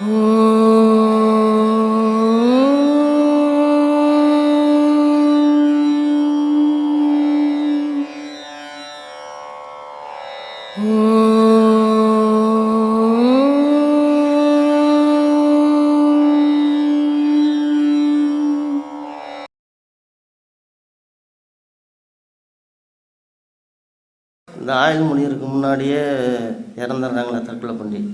இந்த ஆயுள் முடியறதுக்கு முன்னாடியே இறந்துடுறாங்களா தற்கொலை பண்ணி.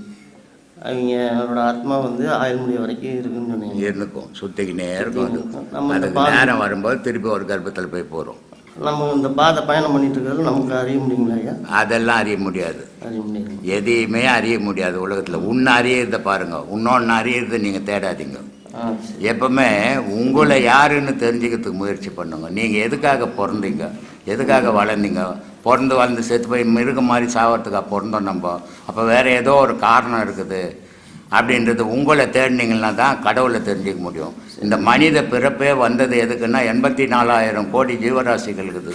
அவங்களோட ஆத்மா வந்து ஆயுள் முடிய வரைக்கும் இருக்குன்னு சொன்னீங்க. இருந்துக்கும். சுத்திக்கினே இருக்கும் நம்ம இந்த அதுக்கு பாதை- நேரம் வரும்போது திருப்பி ஒரு கர்ப்பத்தில் போய் போகிறோம் நம்ம இந்த பாதை பயணம் பண்ணிட்டு இருக்கிறது நமக்கு அறிய முடியுங்களா ஐயா? அதெல்லாம் அறிய முடியாது. அறிய எதையுமே அறிய முடியாது உலகத்தில். உன்னை அறியறத பாருங்க. இன்னொன்று அறியறதை நீங்கள் தேடாதீங்க. ஆ சரி. எப்பவுமே உங்களை யாருன்னு தெரிஞ்சுக்கிறதுக்கு முயற்சி பண்ணுங்க. நீங்கள் எதுக்காக பிறந்தீங்க? எதுக்காக வளர்ந்தீங்க? பிறந்து வளர்ந்து செத்து போய் மிருகம் மாதிரி சாவறதுக்காக பிறந்தோம் நம்ம. அப்போ வேறு ஏதோ ஒரு காரணம் இருக்குது. அப்படின்றது உங்களை தேடினீங்கன்னா தான் கடவுளை தெரிஞ்சுக்க முடியும். இந்த மனித பிறப்பே வந்தது எதுக்குன்னா எண்பத்தி நாலாயிரம் கோடி ஜீவராசிகள் இருக்குது.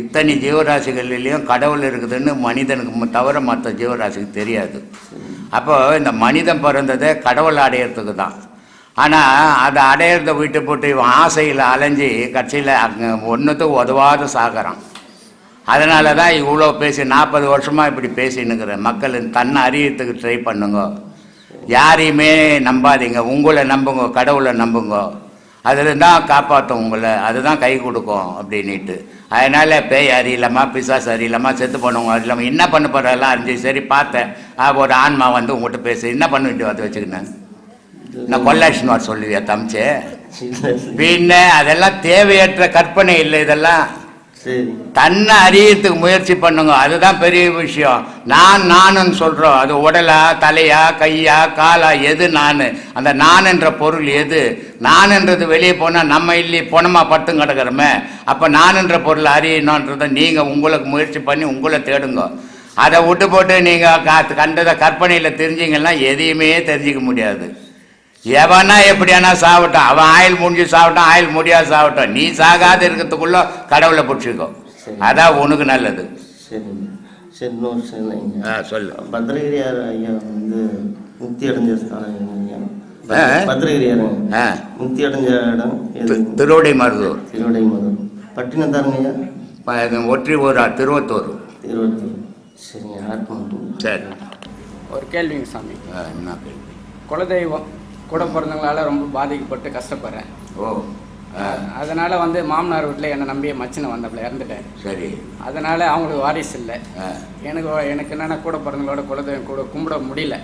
இத்தனை ஜீவராசிகள்லேயும் கடவுள் இருக்குதுன்னு மனிதனுக்கு தவிர மற்ற ஜீவராசிக்கு தெரியாது. அப்போ இந்த மனிதன் பிறந்ததே கடவுள் அடையிறதுக்கு தான். ஆனால் அதை அடையிறத விட்டு போட்டு இவன் ஆசையில் அலைஞ்சு கட்சியில் அங்கே ஒன்றுத்துக்கு உதவாத சாகிறான். அதனால தான் இவ்வளோ பேசி நாற்பது வருஷமாக இப்படி பேசின்னுக்கிறேன். மக்கள் தன்னை அறியறதுக்கு ட்ரை பண்ணுங்க. யாரையுமே நம்பாதீங்க. உங்களை நம்புங்க கடவுளை நம்புங்க. அதில் தான் காப்பாற்றும் உங்களை. அதுதான் கை கொடுக்கும் அப்படின்ட்டு அதனால் பேய் அறியலாமா பிசாசு அறியலாமா செத்து போனவங்க அறியலாமா என்ன பண்ண போகிறதெல்லாம் அறிஞ்சு சரி பார்த்தேன். ஒரு ஆன்மா வந்து உங்கள்கிட்ட பேசு. என்ன பண்ணிட்டு வந்து வச்சுக்கினேன்? நான் கொல்லாட்சின்னு வர சொல்லுவியா தம்பிச்சே இல்லை பின்ன அதெல்லாம் தேவையற்ற கற்பனை இல்லை இதெல்லாம். தன்னை அறியறதுக்கு முயற்சி பண்ணுங்க. அதுதான் பெரிய விஷயம். நான் நானுன்னு சொல்கிறோம் அது உடலா தலையா கையா காலா எது நான். அந்த நான் என்ற பொருள் எது? நான்ன்றது வெளியே போனால் நம்ம இல்லையே பொணமாக பட்டும் கிடக்கிறோமே. அப்போ நான்ன்ற பொருள் அறியணுன்றதை நீங்கள் உங்களுக்கு முயற்சி பண்ணி உங்களை தேடுங்க. அதை விட்டு போட்டு நீங்கள் கண்டதை கற்பனையில் தெரிஞ்சிங்கன்னா எதையுமே தெரிஞ்சிக்க முடியாது. எவனா எப்படியானா சாவட்டும் அவன் ஆயில் முடிஞ்சு சாவட்டும் ஆயில் முடியாது சாவட்டும் நீ சாகாத இருக்கிறதுக்குள்ள கடவுளை பிடிச்சிக்கோ. அதான் உனக்கு நல்லது. சரிங்க சரி இன்னொரு சரிங்க ஆ சொல்லு. பத்ரகிரியார் ஐயா வந்து முக்தி அடைஞ்ச ஸ்தலம் எங்கங்க? ஆ? முக்தி அடைஞ்ச இடம் திருவடை மருதூர் திருவடை மதம் பட்டினத்தாருங்க ஐயா? ஒற்றி ஊரா திருவத்தூர். திருவத்தூர். சரிங்க சரி. ஒரு கேள்விங்க சாமி. ஆ, என்ன கேள்வி? குலதெய்வம் கூட பிறந்தவங்களால ரொம்ப பாதிக்கப்பட்டு கஷ்டப்படுறேன். ஓ. அதனால வந்து மாமனார் வீட்டில் என்னை நம்பிய மச்சினை வந்தப்பல இறந்துட்டார் சரி. அதனால அவங்களுக்கு வாரிசு இல்லை. எனக்கு எனக்கு என்னென்ன கூட பிறந்தவங்களோட குலதெய்வம் கூட கும்பிட முடியல.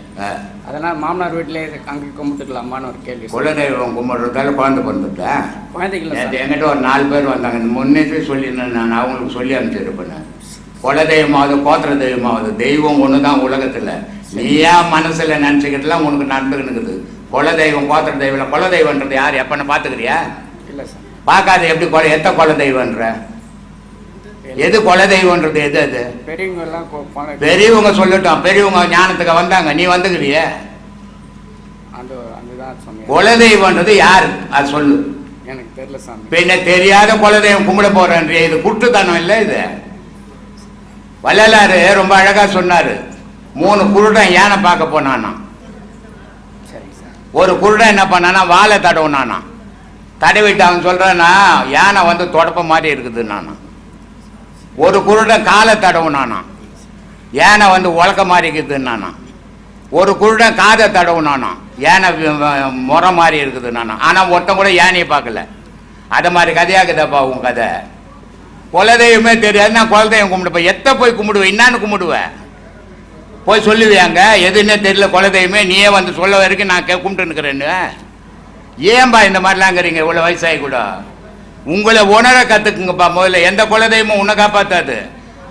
அதனால மாமனார் வீட்டிலே அங்கே கும்பிட்டுக்கலாமான்னு ஒரு கேள்வி. குலதெய்வம் கும்பிட்றதால குழந்தை பிறந்துட்டேன் குழந்தைகள என்கிட்ட ஒரு நாலு பேர் வந்தாங்க. முன்னே சொல்லியிருந்தேன் நான். அவங்களுக்கு சொல்லி அனுப்பிச்சிருப்பேன் குல தெய்வமாவது கோத்திர தெய்வமாவது தெய்வம் ஒன்று தான் உலகத்தில் நீயா மனசில் நினச்சிக்கிட்டுலாம் உனக்கு நடந்துக்கினுக்குது குல தெய்வம் கோத்திர தெய்வம் குல தெய்வன்றது யார்? எப்பன்னு பார்த்துக்கிறியா? இல்லை சார். பார்க்காத எப்படி கொலை எத்த குல தெய்வன்ற எது குல தெய்வன்றது எது அது? பெரியவங்க பெரியவங்க சொல்லட்டும். பெரியவங்க ஞானத்துக்கு வந்தாங்க. நீ வந்துக்கிறிய? குல தெய்வன்றது யார்? அது சொல்லு. எனக்கு தெரியல சாமி. பின்ன தெரியாத குலதெய்வம் கும்பிட போறேன்ற இது குட்டுத்தனம் இல்லை இது? வள்ளலாறு ரொம்ப அழகா சொன்னாரு. மூணு குருடன் யானை பார்க்க போனானா சரிங்க சார் ஒரு குருடன் என்ன பண்ணானா வாழை தடவுனானா தடவிட்டு அவன் சொல்றானா யானை வந்து தொடப்ப மாதிரி இருக்குது நானா. ஒரு குருடன் காலை தடவுனானா யானை வந்து உலக்க மாதிரி இருக்குது நானா. ஒரு குருடன் காதை தடவுனானா யானை முறை மாதிரி இருக்குது நானா. ஆனால் ஒருத்தன் கூட யானையை பார்க்கல. அதை மாதிரி கதையாக்குதப்பா உன் கதை. குலதெய்வமே தெரியாது நான் குலதெய்வம் கும்பிடுப்பேன் எத்த போய் கும்பிடுவேன்? என்னான்னு கும்பிடுவேன்? போய் சொல்லுவியாங்க? எதுன்னே தெரியல குலதெய்வமே. நீயே வந்து சொல்ல வரைக்கும் நான் கும்பிட்டு நிற்கிறேன்னு ஏன்பா இந்த மாதிரிலாங்கிறீங்க? இவ்வளோ வயசாகி கூட. உங்களை உணர கற்றுக்குங்கப்பா முதல்ல எந்த குலதெய்வமும் உன்னை காப்பாற்றாது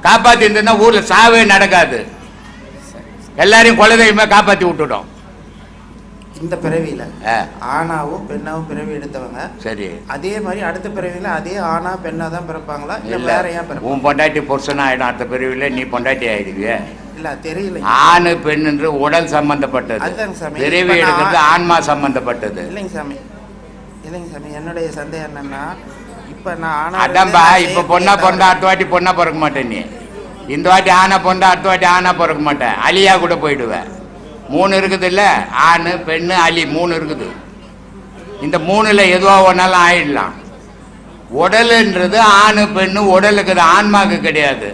காப்பாற்றி இருந்ததுன்னா ஊரில் சாவே நடக்காது. எல்லாரையும் குலதெய்வமே காப்பாற்றி விட்டுடும் இந்த பிறவியில ஆ. ஆணாவும் பெண்ணாவும் பிறவி எடுத்தவங்க சரி. அதே மாதிரி அடுத்த பிறவியில அதே ஆணா பெண்ணா தான் பிறப்பாங்களா? இல்ல வேற ஏன் உன் பொண்டாட்டி புருஷனா ஆயிடும் அடுத்த பிரிவில் நீ பொண்டாட்டி ஆயிடுவிய. இல்ல தெரியல. ஆணு பெண் என்று உடல் சம்பந்தப்பட்டது. பிறவி எடுக்கிறது ஆன்மா சம்பந்தப்பட்டது. இல்லைங்க சாமி. இல்லைங்க சாமி என்னுடைய சந்தேகம் என்னன்னா இப்ப நான் அதான்பா இப்ப பொண்ணா பிறந்தா அடுத்த வாட்டி பொண்ணா பிறக்க மாட்டேன் நீ. இந்த வாட்டி ஆனா பிறந்தா அடுத்த வாட்டி ஆனா பிறக்க மாட்டேன். அலியா கூட போயிடுவேன் மூணு இருக்குது இல்லை? ஆண் பெண்ணு அலி மூணு இருக்குது. இந்த மூணில் எதுவாக ஒன்றாலும் ஆயிடலாம். உடலுன்றது ஆணு பெண்ணு உடலுக்கு அது ஆன்மாக்கு கிடையாது.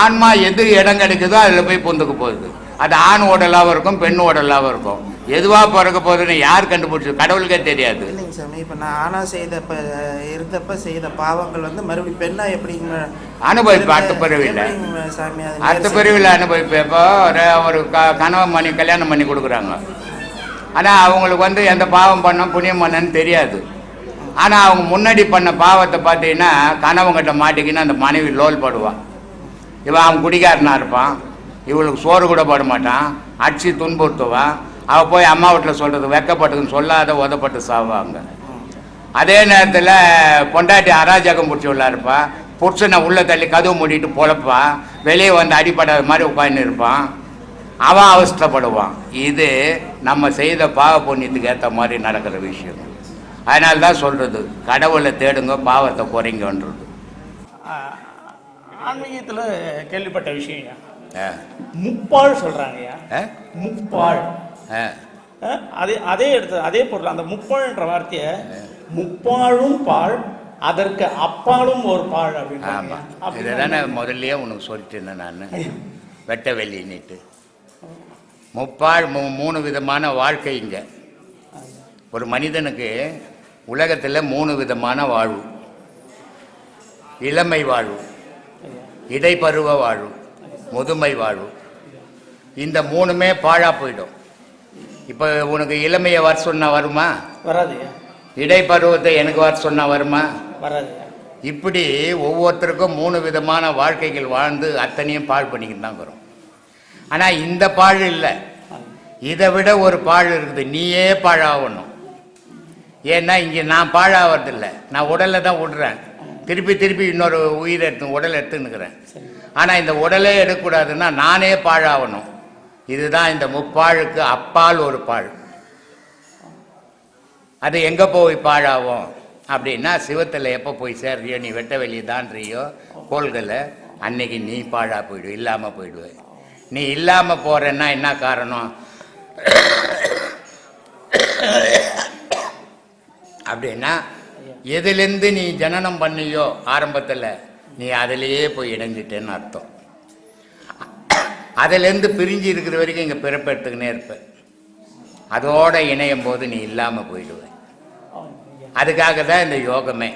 ஆன்மா எது இடம் கிடைக்குதோ அதில் போய் பொந்துக்கு போகுது. அது ஆண் உடலாகவும் இருக்கும் பெண் உடலாகவும் இருக்கும். எதுவாக பிறக்க போகுதுன்னு யார் கண்டுபிடிச்சது கடவுளுக்கே தெரியாது. இல்லைங்க சாமி இப்போ நான் ஆனா செய்த இப்போ இருந்தப்ப செய்த பாவங்கள் வந்து மறுபடியும் பெண்ணா எப்படிங்க? அனுபவிப்பு அடுத்த பிறவியில் எப்படிங்க சாமி அது அடுத்த பிரிவில் அனுபவிப்பேன் இப்போ ஒரு ஒரு க கணவன் பண்ணி கல்யாணம் பண்ணி கொடுக்குறாங்க. ஆனால் அவங்களுக்கு வந்து எந்த பாவம் பண்ணோம் புண்ணியம் பண்ணன்னு தெரியாது. ஆனால் அவங்க முன்னாடி பண்ண பாவத்தை பார்த்தீங்கன்னா கணவங்கிட்ட மாட்டிக்கின்னு அந்த மனைவி லோல் படுவான் இவன் அவன் குடிகாரனாக இருப்பான். இவளுக்கு சோறு கூட போட மாட்டான். அடிச்சு துன்புறுத்துவான் அவள் போய் அம்மா வீட்டில் சொல்கிறது வெக்கப்பட்டதுன்னு சொல்லாத உதப்பட்டு சாவாங்க. அதே நேரத்தில் பொண்டாட்டி அராஜகம் பிடிச்சி இருப்பா. புருஷனை உள்ளே தள்ளி கதவு மூடிட்டு பொழப்பான் வெளியே வந்து அடிப்படாத மாதிரி உட்காந்து இருப்பான். அவன் அவஸ்தைப்படுவான். இது நம்ம செய்த பாவ புண்ணியத்துக்கு ஏற்ற மாதிரி நடக்கிற விஷயம். அதனால தான் சொல்கிறது கடவுளை தேடுங்க பாவத்தை குறைங்கன்றது. ஆன்மீகத்தில் கேள்விப்பட்ட விஷயம் முப்பாள் சொல்கிறாங்கய்யா? முப்பாள் அதே அதே எடுத்து அதே பொருள் அந்த முப்பாள்ன்ற வார்த்தையை முப்பாழும் பால் அதற்கு அப்பாலும் ஒரு பால் ஆமாம் அப்படின்னு இதை தானே முதல்லயே உனக்கு சொல்லிட்டு இருந்தேன் நான். வெட்ட வெள்ளின்னுட்டு முப்பால் மூ மூணு விதமான வாழ்க்கை இங்கே. ஒரு மனிதனுக்கு உலகத்தில் மூணு விதமான வாழ்வு. இளமை வாழ்வு. இடைப்பருவ வாழ்வு முதுமை வாழ்வு. இந்த மூணுமே பாழா போயிடும். இப்போ உனக்கு இளமையை வர சொன்னா வருமா? வராதுயா இடைப்பருவத்தை எனக்கு வர சொன்னா வருமா? வராதுயா இப்படி ஒவ்வொருத்தருக்கும் மூணு விதமான வாழ்க்கைகள் வாழ்ந்து அத்தனையும் பாழ் பண்ணிக்கிட்டு தான் வரும். ஆனால் இந்த பாழ் இல்லை. இதை விட ஒரு பாழ் இருக்குது. நீயே பாழாகணும் ஏன்னா இங்கே நான் பாழாவதில்லை. நான் உடலை தான் விடுறேன். திருப்பி திருப்பி இன்னொரு உயிரை எடுத்து உடலை எடுத்துன்னுக்கிறேன். ஆனால் இந்த உடலே எடுக்கக்கூடாதுன்னா நானே பாழாகணும் இதுதான் இந்த முப்பாழுக்கு அப்பால் ஒரு பாழ். அது எங்கே போய் பாழாகும் அப்படின்னா சிவத்தில் எப்போ போய் சேர்றியோ நீ வெட்ட வெளியே தாண்டியோ கோள்களை அன்னைக்கு நீ பாழா போயிடுவ இல்லாமல் போயிடுவ. நீ இல்லாமல் போறேன்னா என்ன காரணம்? அப்படின்னா எதுலேருந்து நீ ஜனனம் பண்ணியோ ஆரம்பத்தில் நீ அதிலேயே போய் இணைஞ்சிட்டேன்னு அர்த்தம். அதிலேருந்து பிரிஞ்சு இருக்கிற வரைக்கும் இங்கே பிறப்பெடுத்துக்கினே இருப்பேன் அதோட இணையும் போது நீ இல்லாமல் போயிடுவேன் அதுக்காக தான் இந்த யோகமே.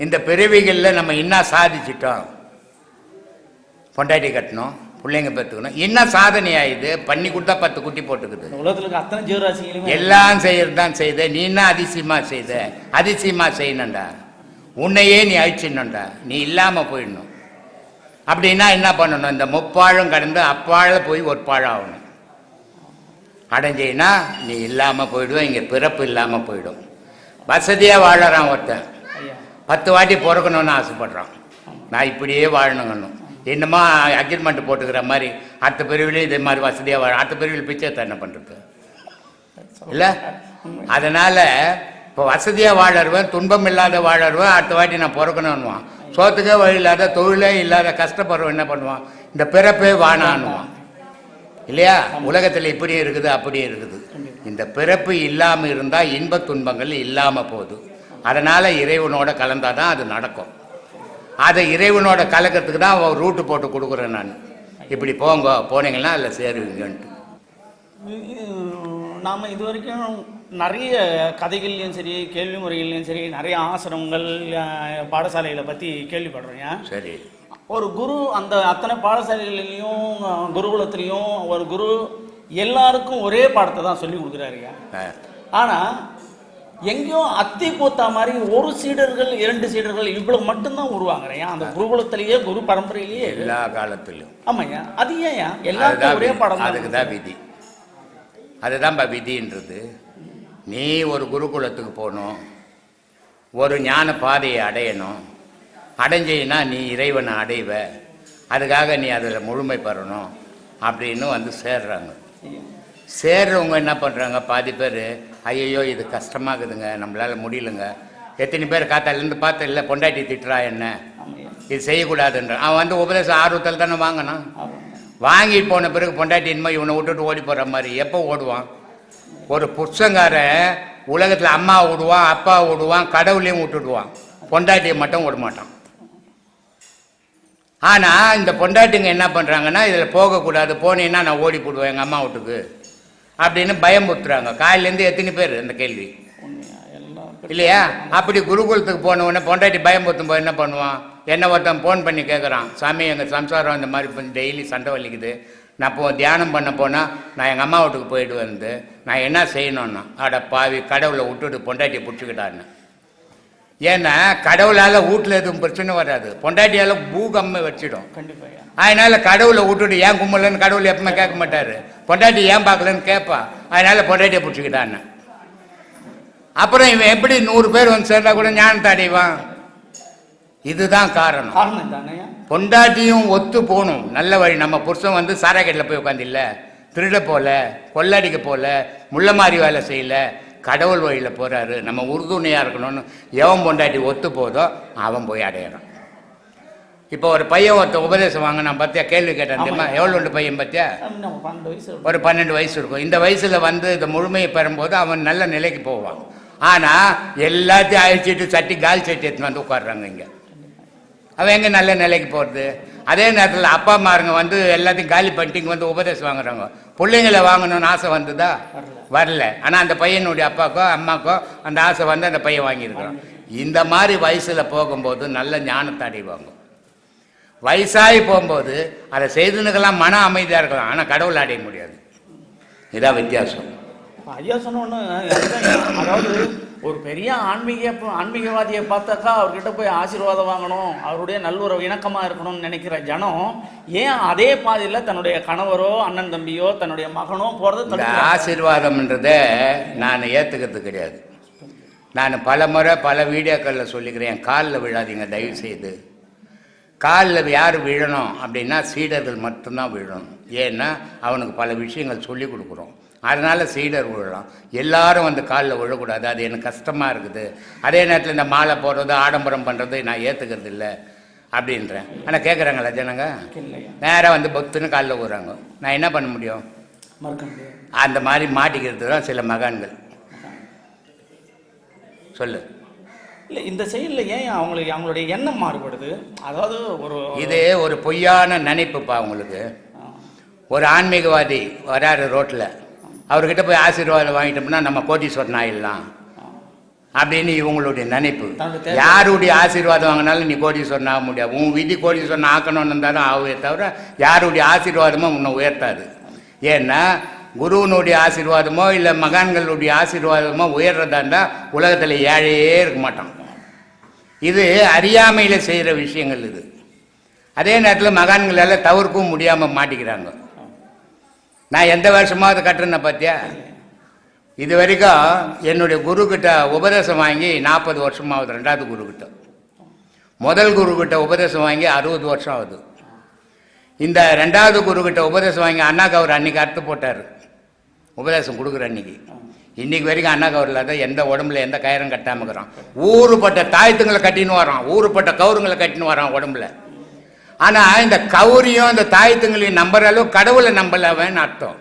இந்த பிறவிகளில் நம்ம என்ன சாதிச்சிட்டோம்? பொண்டாட்டி கட்டணும் பிள்ளைங்க பெற்றுக்கணும் என்ன சாதனை ஆயுது பண்ணி கொடுத்தா பத்து குட்டி போட்டுக்குது. உலகத்தில் அத்தனை ஜீவராசிகளையுமே எல்லாம் செய்யறது தான் செய்த. நீ என்ன அதிசயமா செய்த? அதிசயமா செய்யணும்டா. உன்னையே நீ அழிச்சிடணும்டா. நீ இல்லாம போயிடணும். அப்படின்னா என்ன பண்ணணும்? இந்த முப்பாழும் கடந்து அப்பாழ போய் ஒரு பாழாகணும் அடைஞ்சின்னா நீ இல்லாம போயிடுவ இங்க பிறப்பு இல்லாம போயிடும். வசதியா வாழறான் ஒருத்தன். பத்து வாட்டி பிறக்கணும்னு ஆசைப்படுறான். நான் இப்படியே வாழணுங்கணும். என்னமா அக்ரிமெண்ட் போட்டுக்கிற மாதிரி? அடுத்த பிரிவிலையும் இதே மாதிரி வசதியாக வாழ அடுத்த பிரிவில் பிச்சை என்ன பண்ணுறது இல்லை? அதனால் இப்போ வசதியாக வாழறவன் துன்பம் இல்லாத வாழறவன் அடுத்த வாட்டி நான் பிறக்கணும்னுவான். சோத்துக்கே வழி இல்லாத தொழிலே இல்லாத கஷ்டப்படுறவன் என்ன பண்ணுவான்? இந்த பிறப்பே வானான்னுவான். இல்லையா? உலகத்தில் இப்படி இருக்குது அப்படி இருக்குது. இந்த பிறப்பு இல்லாமல் இருந்தால் இன்பத் துன்பங்கள் இல்லாமல் போகுது. அதனால் இறைவனோட கலந்தால் தான் அது நடக்கும். அதை இறைவனோட கலக்கத்துக்கு தான் ஒரு ரூட்டு போட்டு கொடுக்குறேன் நான். இப்படி போங்க போனீங்கன்னா அதில் சேருவீங்கன்ட்டு. நாம் இது வரைக்கும் நிறைய கதைகள்லையும் சரி கேள்வி முறைகள்லையும் சரி நிறைய ஆசிரமங்கள் பாடசாலைகளை பற்றி கேள்விப்படுறோம் சரி. ஒரு குரு அந்த அத்தனை பாடசாலைகள்லையும் குருகுலத்திலையும் ஒரு குரு எல்லாருக்கும் ஒரே பாடத்தை தான் சொல்லி கொடுக்குறாருங்க ஆனால் எங்கேயோ அத்தி பூத்தா மாதிரி ஒரு சீடர்கள் இரண்டு சீடர்கள் இவ்வளவு மட்டும்தான் உருவாங்குறேன் அந்த குருகுலத்திலேயே குரு பரம்பரையிலேயே. எல்லா காலத்திலும். ஆமாய்யா? அது ஏன்யா எல்லாருக்கும் ஒரே. பாடம் அதுக்கு தான் விதி. அதுதான்ப்பா விதின்றது. நீ ஒரு குருகுலத்துக்கு போகணும். ஒரு ஞான பாதையை அடையணும். அடைஞ்சீன்னா நீ இறைவனை அடைவ. அதுக்காக நீ அதில் முழுமை பெறணும் அப்படின்னு வந்து சேர்றாங்க. சேர்றவங்க என்ன பண்ணுறாங்க பாதி பேர் ஐயையோ இது கஷ்டமாகுதுங்க. நம்மளால முடியலங்க. எத்தனை பேர் காத்தாலேருந்து பார்த்து இல்லை பொண்டாட்டி திட்டுறா என்ன? இது செய்யக்கூடாதுன்ற. அவன் வந்து உபதேசம் ஆர்வத்தில் தானே வாங்கினான். வாங்கி வாங்கிட்டு போன பிறகு பொண்டாட்டி இனிமே இவனை விட்டுட்டு ஓடி போகிற மாதிரி எப்போ ஓடுவான்? ஒரு புருஷங்காரன் உலகத்தில் அம்மா விடுவான் அப்பா விடுவான் கடவுளையும் விட்டுடுவான். பொண்டாட்டியை மட்டும் விட மாட்டான் ஆனால் இந்த பொண்டாட்டிங்க என்ன பண்ணுறாங்கன்னா இதில் போகக்கூடாது. போனீங்கன்னா நான் ஓடி போடுவேன் எங்கள் அம்மா வீட்டுக்கு. அப்படின்னு பயமுறுத்துறாங்க காலையிலேருந்து எத்தனை பேர் இந்த கேள்வி? இல்லையா? அப்படி குருகுலத்துக்கு போன உடனே பொண்டாட்டி பயமுறுத்தும் போது என்ன பண்ணுவான்? என்ன ஒருத்தன் ஃபோன் பண்ணி கேட்குறான் சாமி எங்கள் சம்சாரம் இந்த மாதிரி டெய்லி சண்டை வலிக்குது. நான் இப்போ தியானம் பண்ண போனால் நான் எங்கள் அம்மா வீட்டுக்கு போயிட்டு வந்து நான் என்ன செய்யணும்னா அட பாவி கடவுளை விட்டுட்டு பொண்டாட்டியை பிடிச்சிக்கிட்டான்னு ஏன்னா கடவுளால் வீட்டில் எதுவும் பிரச்சனை வராது. பொண்டாட்டியால் பூகம்மை வச்சிடும். அதனால கடவுளை விட்டுட்டு ஏன் கும்பலன்னு கடவுள் எப்பவுமே கேட்க மாட்டாரு. பொண்டாட்டி ஏன் பார்க்கலன்னு கேட்பா. அதனால பொண்டாட்டியை பிடிச்சிக்கிட்டான்னு. அப்புறம் இவன் எப்படி நூறு பேர் வந்து சேர்ந்தா கூட ஞானத்தை அடைவான் இதுதான் காரணம். பொண்டாட்டியும் ஒத்து போகணும். நல்ல வழி. நம்ம புருஷன் வந்து சாராக்கட்டில் போய் உட்காந்தில்ல திருட போல கொள்ளடிக்க போல முள்ள மாதிரி வேலை செய்யல. கடவுள் வழியில் போறாரு. நம்ம உறுதுணையாக இருக்கணும்னு எவன் பொண்டாட்டி ஒத்து போதோ அவன் போய் அடையிறான். இப்போ ஒரு பையன் ஒருத்த உபதேசம் வாங்க நான் பார்த்தியா கேள்வி கேட்டேன் தெரியுமா? எவ்வளோ உண்டு பையன் பார்த்தியா. ஒரு பன்னெண்டு வயசு இருக்கும். இந்த வயசுல வந்து இந்த முழுமையை பெறும்போது அவன் நல்ல நிலைக்கு போவான். ஆனா எல்லாத்தையும் அழிச்சிட்டு சட்டி கால் சட்டி எடுத்துன்னு வந்து உட்காடுறாங்க இங்க. அவன் எங்கே நல்ல நிலைக்கு போகிறது அதே நேரத்தில் அப்பா அம்மாருங்க வந்து எல்லாத்தையும் காலி பண்ணிட்டு வந்து உபதேசம் வாங்குறாங்க. பிள்ளைங்களை வாங்கணும்னு ஆசை வந்ததா? வரல. ஆனால் அந்த பையனுடைய அப்பாக்கோ அம்மாக்கோ அந்த ஆசை வந்து அந்த பையன் வாங்கியிருக்கிறான். இந்த மாதிரி வயசில் போகும்போது நல்ல ஞானத்தை அடைவாங்க. வயசாகி போகும்போது அதை செய்துனுக்கெல்லாம் மன அமைதியாக இருக்கலாம். ஆனால் கடவுள் அடைய முடியாது. இதான் வித்தியாசம். ஐயா சொன்ன அதாவது ஒரு பெரிய ஆன்மீக ஆன்மீகவாதியை பார்த்தாக்கா அவர்கிட்ட போய் ஆசீர்வாதம் வாங்கணும் அவருடைய நல்லுறவு இணக்கமா இருக்கணும்னு நினைக்கிற ஜனம் ஏன் அதே பாதையில தன்னுடைய கணவரோ அண்ணன் தம்பியோ தன்னுடைய மகனோ தடுக்கிறாங்க? ஆசீர்வாதம்ன்றதை நான் ஏற்றுக்கிறது கிடையாது. நான் பல முறை பல வீடியோக்களில் சொல்லிக்கிறேன் காலில் விழாதீங்க தயவு செய்து காலில் யார் விழணும் அப்படின்னா சீடர்கள் மட்டும்தான் விழணும். ஏன்னா அவனுக்கு பல விஷயங்கள் சொல்லி கொடுக்குறோம். அதனால் சீடர் விழலாம் எல்லாரும் வந்து காலில் விழக்கூடாது. அது எனக்கு கஷ்டமாக இருக்குது. அதே நேரத்தில் இந்த மாலை போடுறது ஆடம்பரம் பண்ணுறது நான் ஏற்றுக்கிறது இல்லை அப்படின்றேன். ஆனால் கேட்குறாங்களா ஜனங்க? நேராக வந்து பக்துன்னு காலில் விழுறாங்க. நான் என்ன பண்ண முடியும்? அந்த மாதிரி மாட்டிக்கிறது தான் சில மகான்கள். சொல்லு. இல்ல இந்த செயல்ல ஏன் அவங்களுக்கு அவங்களுடைய எண்ணம் மாறுபடுது? அதாவது ஒரு இது ஒரு பொய்யான நினைப்புப்பா உங்களுக்கு. ஆ, ஒரு ஆன்மீகவாதி வராரு ரோட்டில் அவர்கிட்ட போய் ஆசீர்வாதம் வாங்கிட்டோம்னா நம்ம கோட்டீஸ்வரன் ஆயிடலாம் அப்படின்னு இவங்களுடைய நினைப்பு. யாருடைய ஆசீர்வாதம் வாங்கினாலும் நீ கோடீஸ்வரன் ஆக முடியாது. உன் விதி கோடீஸ்வரன் ஆக்கணும்னு இருந்தாலும் ஆகவே தவிர யாருடைய ஆசீர்வாதமும் உன்னை உயர்த்தாது. ஏன்னா குருவனுடைய ஆசீர்வாதமோ இல்லை மகான்களுடைய ஆசீர்வாதமோ உயர்றதா இருந்தால் உலகத்தில் ஏழையே இருக்க மாட்டான். இது அறியாமையில் செய்கிற விஷயங்கள் இது. அதே நேரத்தில் மகான்களால் தவிர்க்கவும் முடியாமல் மாட்டிக்கிறாங்க. நான் எந்த வருஷமாவது கட்டுறேன் பார்த்தியா இது வரைக்கும் என்னுடைய குரு உபதேசம் வாங்கி நாற்பது வருஷமாகுது ரெண்டாவது குரு கிட்ட முதல் குரு உபதேசம் வாங்கி அறுபது வருஷம் ஆகுது இந்த ரெண்டாவது குரு உபதேசம் வாங்கி அண்ணாக்கு அவர் அன்னைக்கு அறுத்து போட்டார். உபதேசம் கொடுக்குற அன்னைக்கு. இன்னைக்கு வரைக்கும் அண்ணா கவர் இல்லாத எந்த உடம்புல எந்த கயிறும் கட்டாமல் இருக்கிறான். ஊருப்பட்ட தாயத்துங்களை கட்டின்னு வரான் ஊருப்பட்ட கவுருங்களை கட்டின்னு வரான் உடம்புல. ஆனா இந்த கௌரியும் இந்த தாயத்துங்களையும் நம்புற அளவு கடவுளை நம்பலவன்னு அர்த்தம்.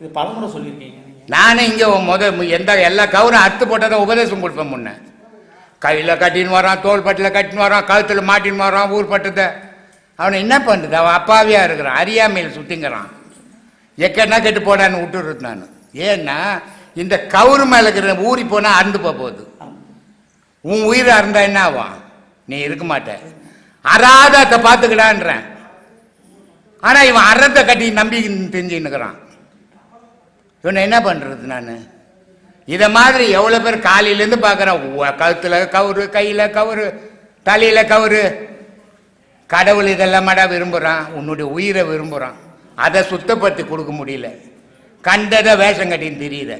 இது பலமுறை சொல்லியிருக்கீங்க. நானே இங்கே முத எந்த எல்லா கவுரும் அறுத்து போட்டால் தான் உபதேசம் கொடுப்பேன் முன்ன. கையில் கட்டின்னு வரான் தோள்பட்டில் கட்டின்னு வரான் கழுத்தில் மாட்டின்னு வரான் ஊர்பட்டத்தை அவனை என்ன பண்ணுறது அவன் அப்பாவியாக இருக்கிறான் அறியாமையில் சுத்திங்கிறான். எக்கன்னா கெட்டு போடான்னு விட்டுறது நான். ஏன்னா இந்த கவுரு மேலே இருக்கிற ஊறி போனால் அறுந்து போக போகுது. உன் உயிரை அறந்தா என்ன ஆகும்? நீ இருக்க மாட்ட. அராதத்தை பார்த்துக்கிடான்றேன். ஆனால் இவன் அறத்தை கட்டி நம்பி தெரிஞ்சுன்னுக்கிறான் இவனை என்ன பண்ணுறது நான்? இதை மாதிரி எவ்வளோ பேர் காலையிலேருந்து பார்க்குறேன் கழுத்தில் கவுரு கையில் கவுரு தலையில் கவுரு. கடவுள் இதெல்லாம் மடா விரும்புகிறான் உன்னுடைய உயிரை விரும்புகிறான் அதை சுத்தப்படுத்தி கொடுக்க முடியல. கண்டதை வேஷம் கட்டின்னு தெரியல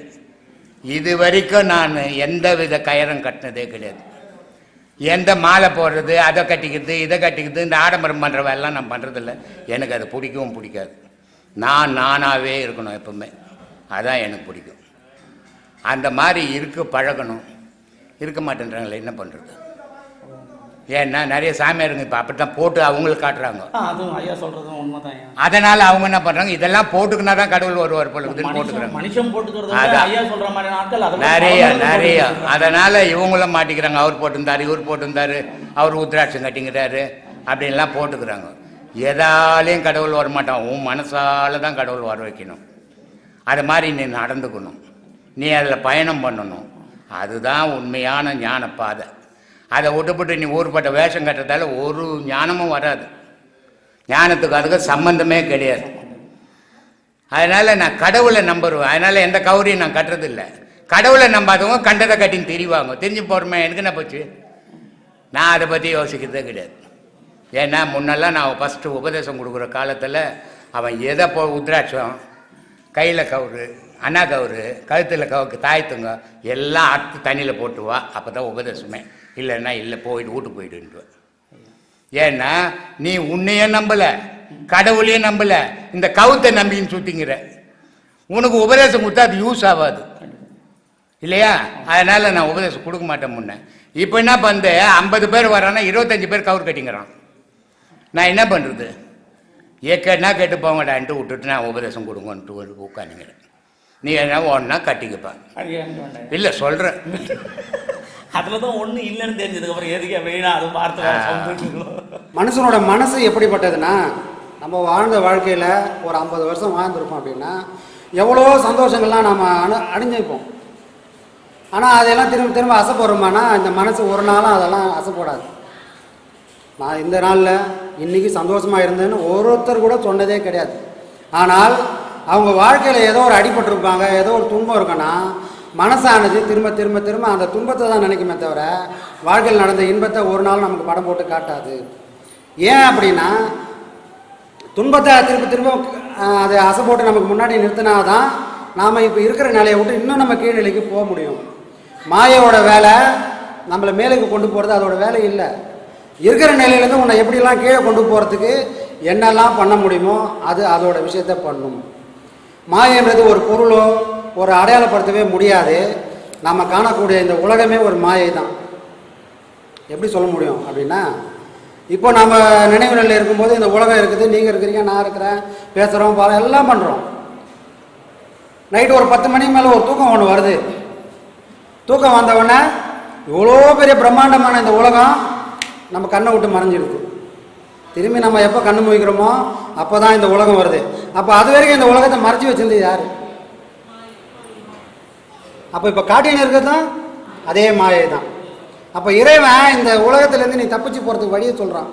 இது வரைக்கும் நான் எந்த வித கயரம் கட்டினதே கிடையாது. எந்த மாலை போடுறது அதை கட்டிக்கிறது இதை கட்டிக்கிறது இந்த ஆடம்பரம் பண்ணுறவெல்லாம் நான் பண்ணுறதில்ல எனக்கு அது பிடிக்கவும் பிடிக்காது. நான் நானாகவே இருக்கணும் எப்பவுமே. அதான் எனக்கு பிடிக்கும். அந்த மாதிரி இருக்க பழகணும். இருக்க மாட்டேன்றாங்களே என்ன பண்ணுறது ஏன்னா நிறைய சாமியாருங்க இப்போ அப்படி தான் போட்டு அவங்களுக்கு காட்டுறாங்க. அதுவும் ஐயா சொல்றதும் உண்மைதான். அதனால் அவங்க என்ன பண்ணுறாங்க இதெல்லாம் போட்டுக்கினா தான் கடவுள் வருவார் போல இருக்குதுன்னு போட்டுக்கிறாங்க. மனுஷன் போட்டுக்கிறத. ஐயா சொல்ற மாதிரி நாட்கள் நிறைய நிறைய. அதனால் இவங்களும் மாட்டிக்கிறாங்க அவர் போட்டிருந்தாரு இவர் போட்டிருந்தாரு அவர் உத்ராட்சம் கட்டிங்கிறாரு அப்படின்லாம் போட்டுக்கிறாங்க. எதாலையும் கடவுள் வர மாட்டான் உன் மனசால தான் கடவுள் வர வைக்கணும். அது மாதிரி நீ நடந்துக்கணும். நீ அதில் பயணம் பண்ணணும். அதுதான் உண்மையான ஞான பாதை அதை விட்டுப்பட்டு நீ ஊர்பட்ட வேஷம் கட்டுறதால ஒரு ஞானமும் வராது. ஞானத்துக்கு அதுக்கு சம்பந்தமே கிடையாது. அதனால் நான் கடவுளை நம்புறேன். அதனால் எந்த கௌரியும் நான் கட்டுறதில்ல. கடவுளை நம்பாதவங்க கண்டதை கட்டின்னு தெரிவாங்க. தெரிஞ்சு போகிறோமே எனக்கு என்ன போச்சு? நான் அதை பற்றி யோசிக்கிறதே கிடையாது. ஏன்னா முன்னெல்லாம் நான் ஃபஸ்ட்டு உபதேசம் கொடுக்குற காலத்தில் அவன் எதை போ உத்ராட்சம் கையில் கவுரு அண்ணா கவுரு கழுத்தில் கவுக்கு தாய்த்துங்க எல்லாம் அறுத்து தண்ணியில் போட்டுவா. அப்போ தான் உபதேசமே. இல்லைன்னா இல்லை போயிட்டு வீட்டுக்கு போயிடுன்ட்டு ஏன்னா நீ உன்னையே நம்பலை கடவுளையும் நம்பலை இந்த கவுத்தை நம்பின்னு சுத்திங்கிற உனக்கு உபதேசம் கொடுத்தா அது யூஸ் ஆகாது. இல்லையா? அதனால நான் உபதேசம் கொடுக்க மாட்டேன் முன்ன. இப்போ என்ன பண்ணுது ஐம்பது பேர் வரானா இருபத்தஞ்சு பேர் கவர் கட்டிங்கிறான். நான் என்ன பண்ணுறது ஏக்கன்னா கேட்டு போங்கடான்ட்டு விட்டுட்டு நான் உபதேசம் கொடுங்கன்ட்டு உட்காந்துங்கிறேன் நீ என்ன ஒன்றா கட்டிக்கப்பா. இல்லை சொல்கிறேன் அதுல தான் ஒண்ணு இல்லைன்னு தெரிஞ்சதுக்கு அப்புறம் எதுக்கு வேணா அது சொல்றீங்களோ? மனுஷனோட மனசு எப்படிப்பட்டதுன்னா நம்ம வாழ்ந்த வாழ்க்கையில் ஒரு ஐம்பது வருஷம் வாழ்ந்துருப்போம் அப்படின்னா எவ்வளோ சந்தோஷங்கள்லாம் நம்ம அனு அணிஞ்சிருப்போம். ஆனால் அதெல்லாம் திரும்ப திரும்ப அசைப்படுறோமானா இந்த மனசு ஒரு நாளும் அதெல்லாம் அசைப்படாது. நான் இந்த நாளில் இன்றைக்கி சந்தோஷமாக இருந்தேன்னு ஒருத்தர் கூட சொன்னதே கிடையாது. ஆனால் அவங்க வாழ்க்கையில் ஏதோ ஒரு அடிபட்டிருப்பாங்க ஏதோ ஒரு துன்பம் இருக்குன்னா மனசானது திரும்ப திரும்ப திரும்ப அந்த துன்பத்தை தான் நினைக்குமே தவிர வாழ்க்கையில் நடந்த இன்பத்தை ஒரு நாள் நமக்கு படம் போட்டு காட்டாது. ஏன் அப்படின்னா துன்பத்தை திரும்ப திரும்ப அதை அசை போட்டு நமக்கு முன்னாடி நிறுத்தினா தான் நாம் இப்போ இருக்கிற நிலையை விட்டு இன்னும் நம்ம கீழ்நிலைக்கு போக முடியும். மாயோட வேலை நம்மளை மேலுக்கு கொண்டு போகிறது அதோட வேலை இல்லை. இருக்கிற நிலையிலேருந்து உன்னை எப்படிலாம் கீழே கொண்டு போகிறதுக்கு என்னெல்லாம் பண்ண முடியுமோ அது அதோட விஷயத்த பண்ணும். மாயன்றது ஒரு பொருளோ ஒரு அடையாளப்படுத்தவே முடியாது. நம்ம காணக்கூடிய இந்த உலகமே ஒரு மாயை தான் எப்படி சொல்ல முடியும் அப்படின்னா இப்போ நம்ம நினைவு நிலையில் இருக்கும்போது இந்த உலகம் இருக்குது நீங்கள் இருக்கிறீங்க நான் இருக்கிறேன் பேசுகிறோம் பாரு எல்லாம் பண்ணுறோம் நைட்டு ஒரு பத்து மணிக்கு மேலே ஒரு தூக்கம் ஒன்று வருது. தூக்கம் வந்தவுடனே இவ்வளோ பெரிய பிரம்மாண்டமான இந்த உலகம் நம்ம கண்ணை விட்டு மறைஞ்சிடுது திரும்பி நம்ம எப்போ கண்ணு முழிக்கிறோமோ அப்போ தான் இந்த உலகம் வருது. அப்போ அது வரைக்கும் இந்த உலகத்தை மறைச்சி வச்சுருந்தது யார்? அப்போ இப்போ காட்டின்னு இருக்கிறது தான் அதே மாயை தான் அப்போ இறைவன் இந்த உலகத்துலேருந்து நீ தப்பிச்சு போகிறதுக்கு வழியை சொல்கிறான்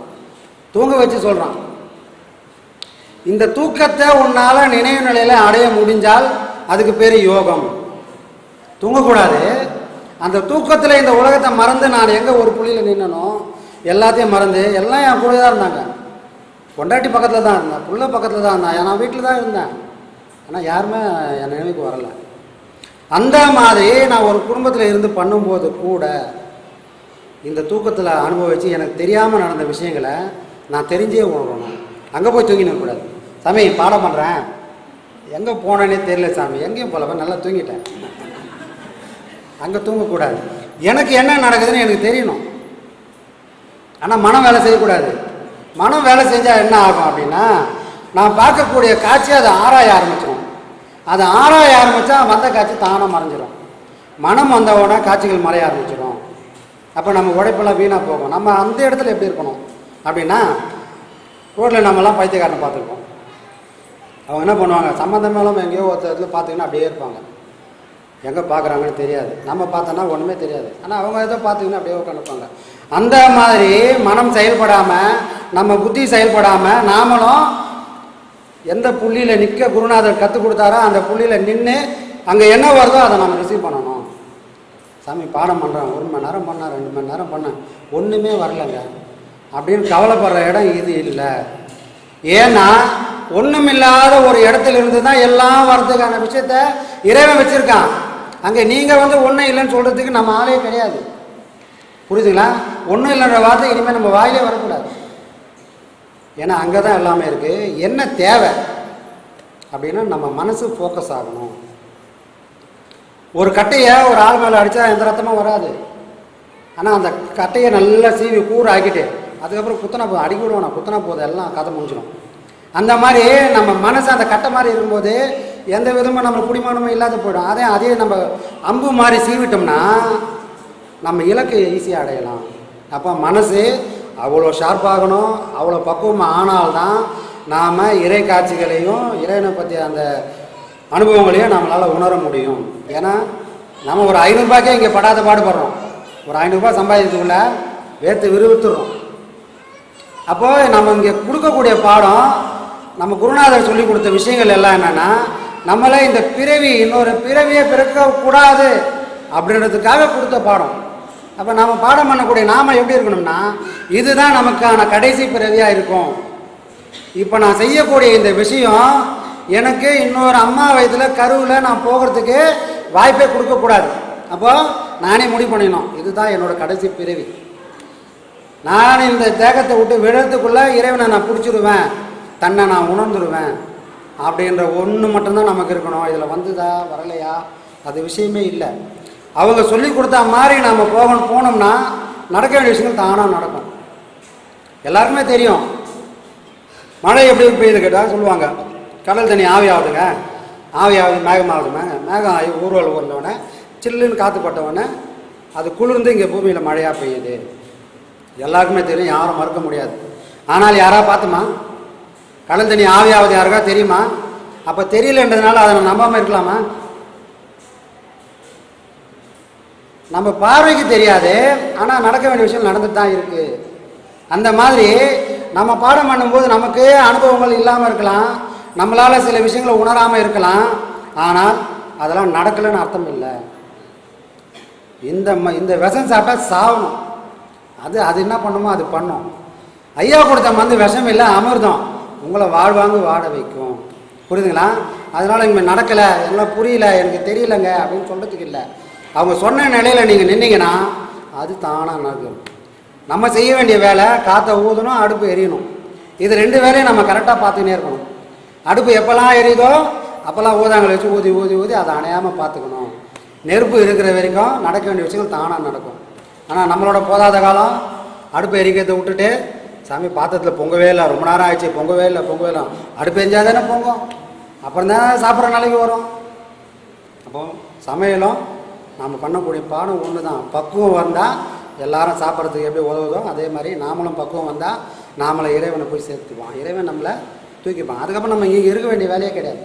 தூங்க வச்சு சொல்கிறான் இந்த தூக்கத்தை உன்னால் நினைவு நிலையில் அடைய முடிஞ்சால் அதுக்கு பேர் யோகம். தூங்கக்கூடாது. அந்த தூக்கத்தில் இந்த உலகத்தை மறந்து நான் எங்கே ஒரு புள்ளியில் நின்னனோ எல்லாத்தையும் மறந்து எல்லாம் என் கூட தான் இருந்தாங்க. பொண்டாட்டி பக்கத்தில் தான் இருந்தேன் புள்ள பக்கத்தில் தான் இருந்தேன். நான் வீட்டில் தான் இருந்தேன். ஆனால் யாருமே என் நினைவுக்கு வரலை. அந்த மாதிரி நான் ஒரு குடும்பத்தில் இருந்து பண்ணும்போது கூட இந்த தூக்கத்தில் அனுபவித்து எனக்கு தெரியாமல் நடந்த விஷயங்களை நான் தெரிஞ்சே உணரணும். அங்கே போய் தூங்கின சாமி பாடம் பண்ணுறேன் எங்கே போனேனே தெரியல சாமி. எங்கேயும் போலவன் நல்லா தூங்கிட்டேன். அங்கே தூங்கக்கூடாது எனக்கு என்ன நடக்குதுன்னு எனக்கு தெரியணும். ஆனால் மனம் வேலை செய்யக்கூடாது. மனம் வேலை செஞ்சால் என்ன ஆகும் அப்படின்னா நான் பார்க்கக்கூடிய காட்சி அதை ஆராய ஆரம்பிச்சிடும் அதை ஆராய ஆரம்பித்தா வந்த காட்சி தானாக மறைஞ்சிடும் மனம் வந்தவுடனே காட்சிகள் மறைய ஆரம்பிச்சிடும் அப்போ நம்ம உழைப்பெல்லாம் வீணாக போகும். நம்ம அந்த இடத்துல எப்படி இருக்கணும்? அப்படின்னா ரோட்டில் நம்மலாம் பைத்தியக்காரனை பார்த்துருக்கோம் அவங்க என்ன பண்ணுவாங்க? சம்மந்தமே இல்லாமல் எங்கேயோ ஒருத்தர் இடத்துல பார்த்தீங்கன்னா அப்படியே இருப்பாங்க. எங்கே பார்க்குறாங்கன்னு தெரியாது. நம்ம பார்த்தோன்னா ஒன்றுமே தெரியாது. ஆனால் அவங்க ஏதோ பார்த்தீங்கன்னா அப்படியே உட்காந்துப்பாங்க அந்த மாதிரி மனம் செயல்படாமல் நம்ம புத்தி செயல்படாமல் நாமளும் எந்த புள்ளியில் நிற்க குருநாதர் கற்றுக் கொடுத்தாரோ அந்த புள்ளியில் நின்று அங்கே என்ன வருதோ அதை நம்ம ரிசீவ் பண்ணணும். சாமி பாடம் பண்ணுறேன் ஒரு மணி நேரம் பண்ணேன் ரெண்டு மணி நேரம் பண்ணேன் ஒன்றுமே வரலங்க. அப்படின்னு கவலைப்படுற இடம் இது இல்லை. ஏன்னா ஒன்றுமில்லாத ஒரு இடத்துல இருந்து தான் எல்லாம் வர்றதுக்கான விஷயத்த இறைவன் வச்சுருக்கான். அங்கே நீங்கள் வந்து ஒன்றும் இல்லைன்னு சொல்கிறதுக்கு நம்ம ஆளே கிடையாது. புரியுதுங்களா? ஒன்றும் இல்லைன்ற வார்த்தை இனிமேல் நம்ம வாயிலே வரக்கூடாது. ஏன்னா அங்கே தான் எல்லாமே இருக்குது என்ன தேவை? அப்படின்னா நம்ம மனசு ஃபோக்கஸ் ஆகணும். ஒரு கட்டையை ஒரு ஆள் மேலே அடித்தா எந்த ரத்தமும் வராது. ஆனால் அந்த கட்டையை நல்லா சீவி கூறு ஆக்கிட்டு அதுக்கப்புறம் குத்தனை போதும் அடிக்க விடுவோம் நான் குத்தனா போதும் எல்லாம் கதை முடிஞ்சிடும். அந்த மாதிரி நம்ம மனசு அந்த கட்டை மாதிரி இருக்கும்போது எந்த விதமும் நம்ம குடிமானமும் இல்லாத போயிடும். அதே அதே நம்ம அம்பு மாதிரி சீவிட்டோம்னா நம்ம இலக்கு ஈஸியாக அடையலாம். அப்போ மனசு அவ்வளோ ஷார்ப்பாகணும் அவ்வளோ பக்குவமாக ஆனால்தான் நாம் இறை காட்சிகளையும் இறைவனை பற்றி அந்த அனுபவங்களையும் நம்மளால் உணர முடியும். ஏன்னா நம்ம ஒரு ஐநூறுரூபாய்க்கே இங்கே படாத பாடுபடுறோம். ஒரு ஐநூறுரூபா சம்பாதிக்கிறதுக்குள்ள வேர்த்து விறுவித்துறோம் அப்போது நம்ம இங்கே கொடுக்கக்கூடிய பாடம் நம்ம குருநாதர் சொல்லி கொடுத்த விஷயங்கள் எல்லாம் என்னென்னா நம்மளே இந்த பிறவி இன்னொரு பிறவியை பிறக்க கூடாது அப்படின்றதுக்காக கொடுத்த பாடம். அப்போ நாம் பாடம் பண்ணக்கூடிய நாம எப்படி இருக்கணும்னா இதுதான் நமக்கான கடைசி பிறவியாக இருக்கும். இப்போ நான் செய்யக்கூடிய இந்த விஷயம் எனக்கு இன்னொரு அம்மா வயதில் கருவில் நான் போகிறதுக்கு வாய்ப்பே கொடுக்கக்கூடாது அப்போ நானே முடிவு பண்ணிடணும். இதுதான் என்னோட கடைசி பிறவி. நான் இந்த தேகத்தை விட்டு விழறதுக்குள்ளே இறைவனை நான் பிடிச்சிருவேன். தன்னை நான் உணர்ந்துருவேன். அப்படின்ற ஒன்று மட்டும்தான் நமக்கு இருக்கணும். இதில் வந்துதா வரலையா? அது விஷயமே இல்லை. அவங்க சொல்லி கொடுத்தா மாதிரி நாம் போகணும் போனோம்னா நடக்க வேண்டிய விஷயங்கள் தானாக நடக்கும். எல்லாருக்குமே தெரியும். மழை எப்படி பெய்யுது கேட்டால் சொல்லுவாங்க கடல் தண்ணி ஆவி ஆகுதுங்க ஆவி ஆகுது மேகம் ஆகுதுங்க மேகம் ஆகி ஊர்வல் வந்தவொடனே சில்லுன்னு காற்று அது குளிர்ந்து இங்கே பூமியில் மழையாக பெய்யுது. எல்லாருக்குமே தெரியும் யாரும் மறுக்க முடியாது. ஆனால் யாராக பார்த்துமா கடல் தண்ணி ஆவி ஆகுது யாருக்கா தெரியுமா? அப்போ தெரியலன்றதுனால அதை நம்ம நம்பாமல் இருக்கலாமா? நம்ம பார்வைக்கு தெரியாது ஆனால் நடக்க வேண்டிய விஷயம் நடந்துட்டு தான் இருக்குது அந்த மாதிரி நம்ம பாடம் பண்ணும்போது நமக்கு அனுபவங்கள் இல்லாமல் இருக்கலாம் நம்மளால் சில விஷயங்களை உணராமல் இருக்கலாம் ஆனால் அதெல்லாம் நடக்கலைன்னு அர்த்தம் இல்லை. இந்த ம இந்த விஷம் சாப்பிட்டா சாகணும் அது அது என்ன பண்ணுமோ அது பண்ணும். ஐயா கொடுத்த மருந்து விஷம் இல்லை அமிர்தம். உங்களை வாழ்வாங்க வாட வைக்கும். புரியுதுங்களா? அதனால் இங்கே நடக்கலை எல்லாம் புரியல எனக்கு தெரியலங்க அப்படின்னு சொல்கிறதுக்கு இல்லை. அவங்க சொன்ன நிலையில் நீங்கள் நின்னீங்கன்னா அது தானாக நடக்கும் நம்ம செய்ய வேண்டிய வேலை காற்றை ஊதணும் அடுப்பு எரியணும். இது ரெண்டு வேலையும் நம்ம கரெக்டாக பார்த்துக்கினே இருக்கணும். அடுப்பு எப்போல்லாம் எரியுதோ அப்போல்லாம் ஊதாங்களை வச்சு ஊதி ஊதி ஊதி அதை அணையாமல் பார்த்துக்கணும். நெருப்பு இருக்கிற வரைக்கும் நடக்க வேண்டிய விஷயங்கள் தானாக நடக்கும். ஆனால் நம்மளோட போதாத காலம் அடுப்பு எரிக்கிறதை விட்டுட்டு சாமி பாத்திரத்தில் பொங்கவே இல்லை ரொம்ப நேரம் ஆயிடுச்சு பொங்கவே இல்லை பொங்கவே இல்லை. அடுப்பு எரிஞ்சால் தானே பொங்கும். அப்புறம் தான் சாப்பிட்ற நாளைக்கு வரும். அப்போ சமையலும் நாம் பண்ணக்கூடிய பாடம் ஒன்று தான் பக்குவம் வந்தால் எல்லாரும் சாப்பிட்றதுக்கு எப்படி உதவுதோ அதே மாதிரி நாமளும் பக்குவம் வந்தால் நாமளை இறைவனை போய் சேர்த்துக்குவோம். இறைவன் நம்மளை தூக்கிப்பான். அதுக்கப்புறம் நம்ம இங்கே இருக்க வேண்டிய வேலையே கிடையாது.